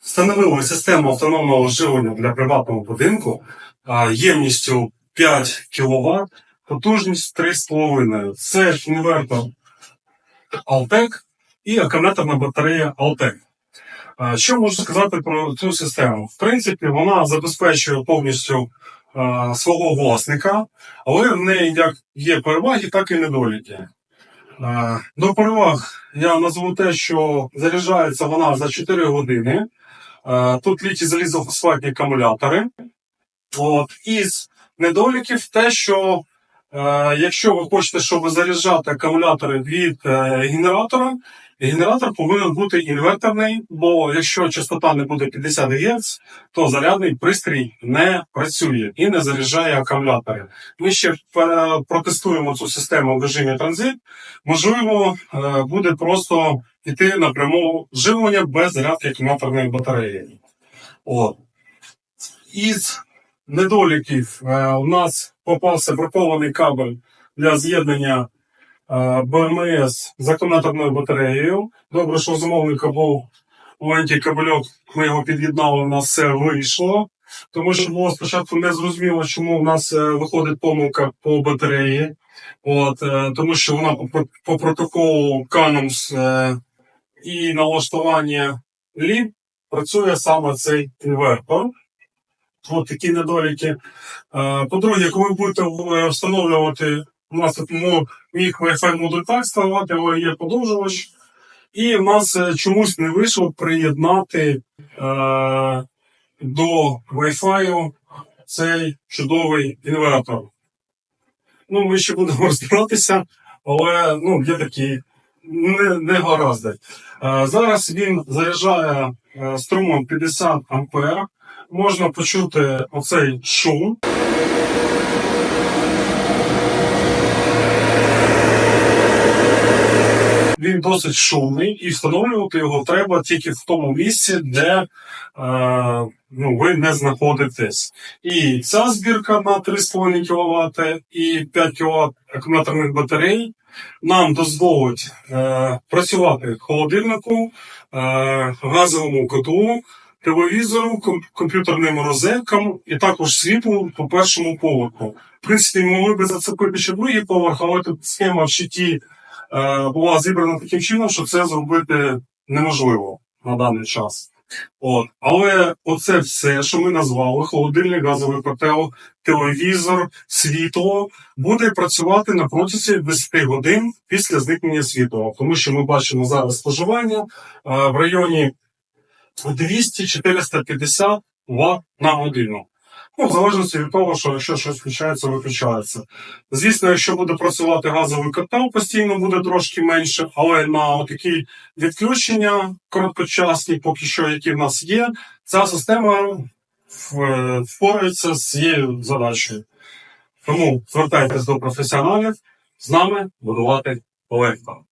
Встановили систему автономного живлення для приватного будинку ємністю 5 кВт, потужність 3,5. Це інвертор Altec і акумуляторна батарея Altec. Що можу сказати про цю систему? В принципі, вона забезпечує повністю а, свого власника, але в неї як є переваги, так і недоліки. А, До переваг я назву те, що заряджається вона за 4 години. Е, Тут літі залізофосфатні акумулятори. От. Із недоліків те, що якщо ви хочете, щоб заряджати акумулятори від е, генератора, генератор повинен бути інверторний, бо якщо частота не буде 50 Гц, то зарядний пристрій не працює і не заряджає акумулятори. Ми ще протестуємо цю систему в режимі транзит. Можливо, е, буде просто йти напряму живлення без зарядки акумуляторної батареї. От. Із недоліків е, у нас попався бракований кабель для з'єднання е, БМС з акумуляторною батареєю. Добре, що замовника був маленький кабельок, ми його під'єднали, у нас все вийшло. Тому що було спочатку не зрозуміло, чому в нас е, виходить помилка по батареї. От, е, тому що вона по, протоколу е, і налаштування ліп працює саме цей інвертор. От такі недоліки. Е, По-друге, коли будете е, встановлювати, у нас тут міг Wi-Fi модуль так вставати, але є подовжувач. І в нас е, чомусь не вийшло приєднати е, до Wi-Fi цей чудовий інвертор. Ну, ми ще будемо розбиратися, але ну, є такі не, не гаразди. Е, Зараз він заряджає струмом 50 ампер. Можна почути оцей шум. Він досить шумний, і встановлювати його треба тільки в тому місці, де е, ну, ви не знаходитесь. І ця збірка на 3,5 кВт і 5 кВт акумуляторних батарей нам дозволить е, працювати холодильнику, е, газовому котлу, телевізору, комп'ютерним розеткам і також світлу по першому поверху. В принципі, могли би зацепити ще другий поверх, але тут схема в щиті була зібрана таким чином, що це зробити неможливо на даний час. От. Але оце все, що ми назвали: холодильник, газовий котел, телевізор, світло, буде працювати на протязі 10 годин після зникнення світла. Тому що ми бачимо зараз споживання е, в районі 200-450 Вт на годину. Ну, в залежності від того, що якщо щось включається, виключається. Звісно, якщо буде працювати газовий котел, постійно буде трошки менше, але на такі відключення короткочасні, поки що, які в нас є, ця система впорається з цією задачею. Тому звертайтесь до професіоналів, з нами будувати легко.